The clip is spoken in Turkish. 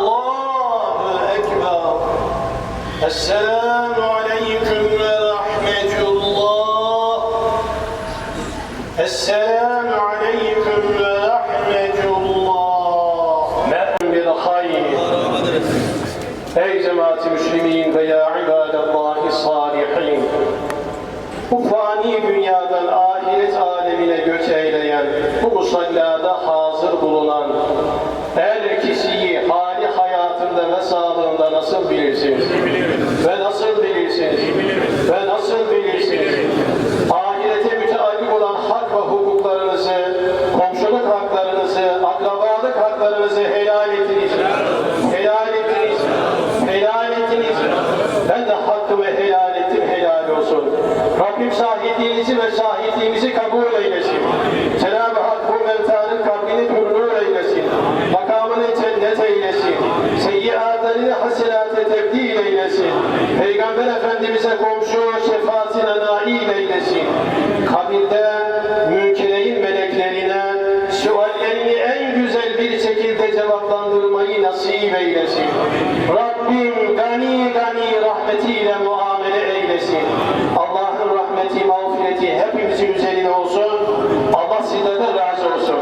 Allahu Ekber. Esselamu Aleyküm ve Rahmetullah. Esselamu Aleyküm ve Rahmetullah. Me'un bil hayr. Ey cemaat-i müslimin ve ya ibadallahi salihin. Bu fani dünyadan ahiret alemine göç eyleyen, bu musallada hazır bulunan her hali hayatında ve sağlığında nasıl bilirsiniz? Ve nasıl bilirsiniz? Ve nasıl bilirsiniz? Ahirete müteallik olan hak ve hukuklarınızı, komşuluk haklarınızı, akrabalık haklarınızı helal ettiniz. Helal ettiniz. Helal ettiniz. Ben de hakkımı helal ettim, helal olsun. Rabbim şahitliğinizi ve şahitliğimizi kabul eylesin. Cenab-ı Hak bu mevtanın kabrini pürnur eylesin. Makamını cennet eylesin. Seyyiatlarını hasenate tebdil eylesin. Peygamber Efendimiz'e komşu şefaatine nail eylesin. Kabirde mülkineyin meleklerine suallerini en güzel bir şekilde cevaplandırmayı nasip eylesin. Rabbim gani gani rahmetiyle muamele eylesin. Allah'ın rahmeti, mağfireti hepimizin üzerine olsun. Allah sizlerden razı olsun.